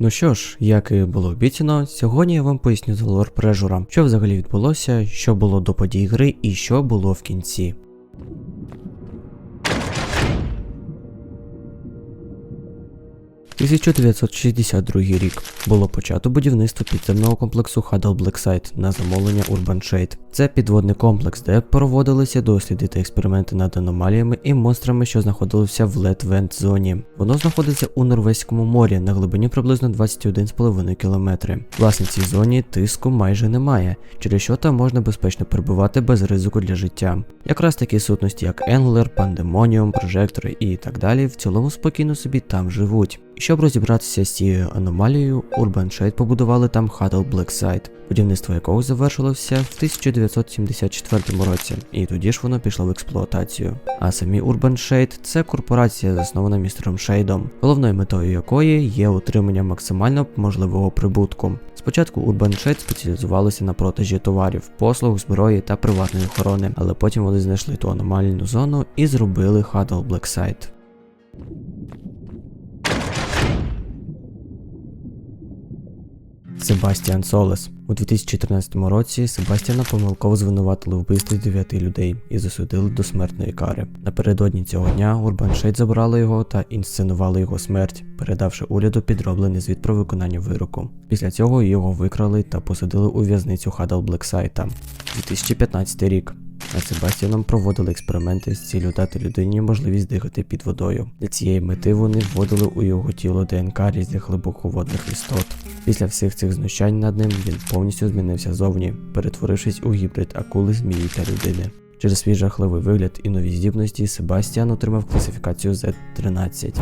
Ну що ж, як і було обіцяно, сьогодні я вам поясню за лор прежура, що взагалі відбулося, що було до подій гри і що було в кінці. – 1962 рік було почато будівництво підземного комплексу Huddle Blackside на замовлення Shade. Це підводний комплекс, де проводилися досліди та експерименти над аномаліями і монстрами, що знаходилися в Лет-Вент зоні. Воно знаходиться у Норвезькому морі на глибині приблизно 21,5 км. Власне, цій зоні тиску майже немає, через що там можна безпечно перебувати без ризику для життя. Якраз такі сутності, як Енглер, Пандемоніум, прожектори і так далі, в цілому спокійно собі там живуть. Щоб розібратися з цією аномалією, Urban Shade побудували там Huddle Blackside, будівництво якого завершилося в 1974 році, і тоді ж воно пішло в експлуатацію. А самі Urban Shade – це корпорація, заснована містером Шейдом, головною метою якої є утримання максимально можливого прибутку. Спочатку Urban Shade спеціалізувалися на продажі товарів, послуг, зброї та приватної охорони, але потім вони знайшли ту аномальну зону і зробили Huddle Blackside. Себастіан Солес у 2014 році Себастіана помилково звинуватили в вбивстві 9 людей і засудили до смертної кари. Напередодні цього дня Урбан Шейд забрали його та інсценували його смерть, передавши уряду підроблений звіт про виконання вироку. Після цього його викрали та посадили у в'язницю Хадал Блексайта. 2015 рік. Над Себастьяном проводили експерименти з ціллю дати людині можливість дихати під водою. Для цієї мети вони вводили у його тіло ДНК різних глибоководних істот. Після всіх цих знущань над ним він повністю змінився зовні, перетворившись у гібрид акули, змії та людини. Через свій жахливий вигляд і нові здібності Себастьян отримав класифікацію Z13.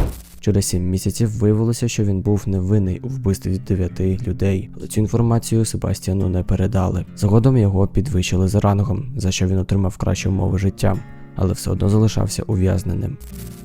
Через 7 місяців виявилося, що він був невинний у вбивстві 9 людей, але цю інформацію Себастьяну не передали. Згодом його підвищили за рангом, за що він отримав кращі умови життя, але все одно залишався ув'язненим.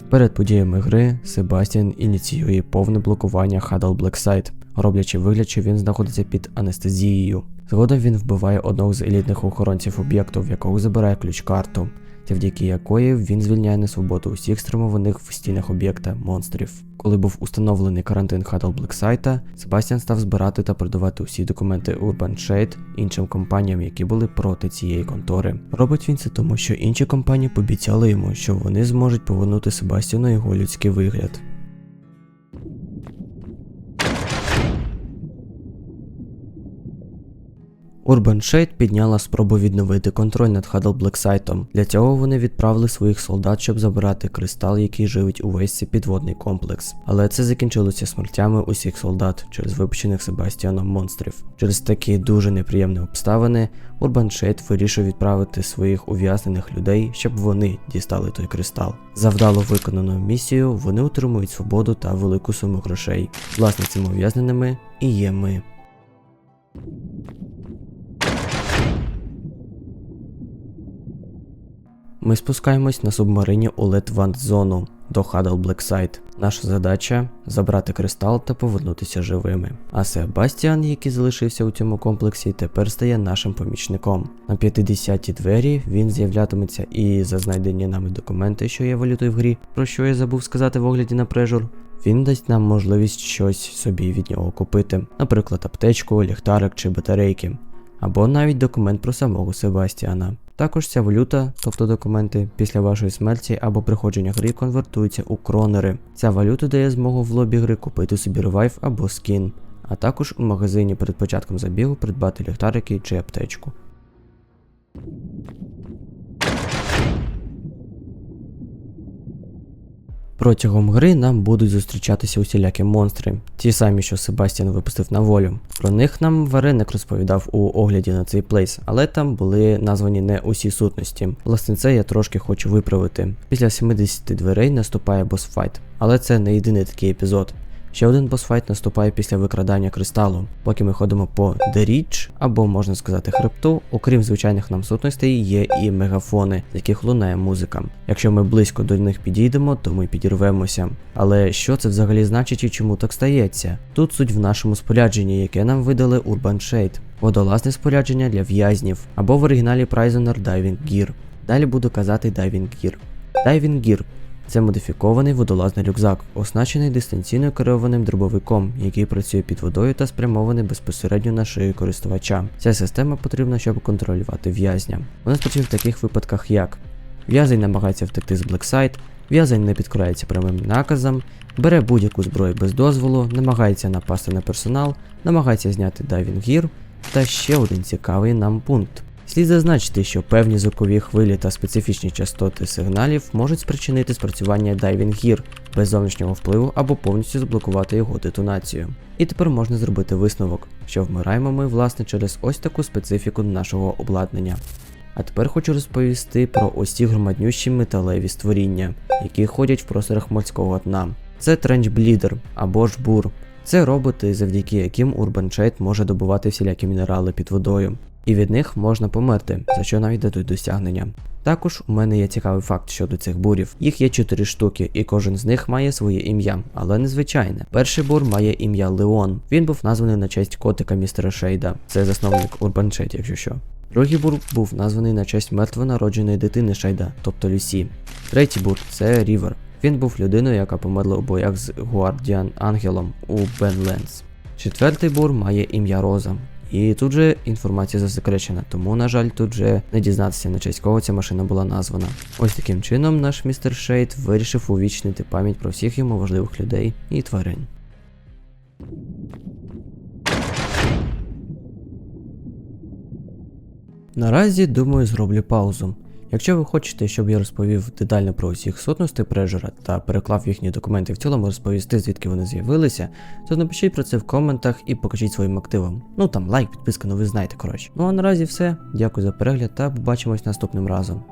Перед подіями гри Себастьян ініціює повне блокування Huddle Blackside, роблячи вигляд, що він знаходиться під анестезією. Згодом він вбиває одного з елітних охоронців об'єкту, в якого забирає ключ-карту, завдяки якої він звільняє на свободу усіх стримуваних в стінах об'єкта монстрів. Коли був установлений карантин Huddle Блексайта, Себастьян став збирати та продавати усі документи Urban Shade іншим компаніям, які були проти цієї контори. Робить він це тому, що інші компанії пообіцяли йому, що вони зможуть повернути Себастьяну його людський вигляд. Urban Shade підняла спробу відновити контроль над Huddle Blacksite. Для цього вони відправили своїх солдат, щоб забрати кристал, який живить увесь цей підводний комплекс. Але це закінчилося смертями усіх солдат через випущених Себастіаном монстрів. Через такі дуже неприємні обставини Urban Shade вирішив відправити своїх ув'язнених людей, щоб вони дістали той кристал. За вдало виконану місію вони отримують свободу та велику суму грошей. Власне, цими ув'язненими і є ми. Ми спускаємось на субмарині у Летвант зону до Huddle Blackside. Наша задача забрати кристал та повернутися живими. А Себастіан, який залишився у цьому комплексі, тепер стає нашим помічником. На 50-ті двері він з'являтиметься і за знайдені нами документи, що є валютою в грі, про що я забув сказати в огляді на прежур. Він дасть нам можливість щось собі від нього купити, наприклад, аптечку, ліхтарик чи батарейки, або навіть документ про самого Себастіана. Також ця валюта, тобто документи, після вашої смерті або приходження гри конвертуються у кронери. Ця валюта дає змогу в лобі гри купити собі ревайв або скін, а також у магазині перед початком забігу придбати ліхтарики чи аптечку. Протягом гри нам будуть зустрічатися усілякі монстри, ті самі, що Себастьян випустив на волю. Про них нам Вареник розповідав у огляді на цей плейс, але там були названі не усі сутності. Власне, це я трошки хочу виправити. Після 70 дверей наступає босфайт, але це не єдиний такий епізод. Ще один босфайт наступає після викрадання кристалу, поки ми ходимо по The Reach, або можна сказати хребту, окрім звичайних нам сутностей, є і мегафони, з яких лунає музика. Якщо ми близько до них підійдемо, то ми підірвемося. Але що це взагалі значить і чому так стається? Тут суть в нашому спорядженні, яке нам видали Urban Shade. Водолазне спорядження для в'язнів, або в оригіналі Prisoner Diving Gear. Далі буду казати Diving Gear. Diving Gear Це модифікований водолазний рюкзак, оснащений дистанційно керованим дробовиком, який працює під водою та спрямований безпосередньо на шию користувача. Ця система потрібна, щоб контролювати в'язня. Вона спрацює в таких випадках, як в'язень намагається втекти з Blackside, в'язень не підкоряється прямим наказам, бере будь-яку зброю без дозволу, намагається напасти на персонал, намагається зняти дайвінг гір, та ще один цікавий нам пункт. Слід зазначити, що певні звукові хвилі та специфічні частоти сигналів можуть спричинити спрацювання дайвінг гір без зовнішнього впливу або повністю заблокувати його детонацію. І тепер можна зробити висновок, що вмираємо ми власне через ось таку специфіку нашого обладнання. А тепер хочу розповісти про ось ці громаднющі металеві створіння, які ходять в просторах морського дна. Це тренчблідер або ж бур. Це роботи, завдяки яким Urban Shade може добувати всілякі мінерали під водою. І від них можна померти, за що навіть дадуть досягнення. Також у мене є цікавий факт щодо цих бурів. Їх є 4 штуки, і кожен з них має своє ім'я, але незвичайне. Перший бур має ім'я Леон. Він був названий на честь котика містера Шейда. Це засновник Shade, якщо що. Другий бур був названий на честь мертвонародженої дитини Шейда, тобто Люсі. Третій бур це Рівер. Він був людиною, яка померла у боях з Гуардіан Ангелом у Бенленс. Четвертий бур має ім'я Роза. І тут же інформація засекречена, тому, на жаль, тут же не дізнатися, на честь кого ця машина була названа. Ось таким чином наш містер Шейд вирішив увічнити пам'ять про всіх йому важливих людей і тварин. Наразі думаю зроблю паузу. Якщо ви хочете, щоб я розповів детально про усіх сутностей прежера та переклав їхні документи в цілому розповісти, звідки вони з'явилися, то напишіть про це в коментах і покажіть своїм активам. Ну там лайк, підписка, ну ви знаєте, коротше. Ну а наразі все. Дякую за перегляд та побачимось наступним разом.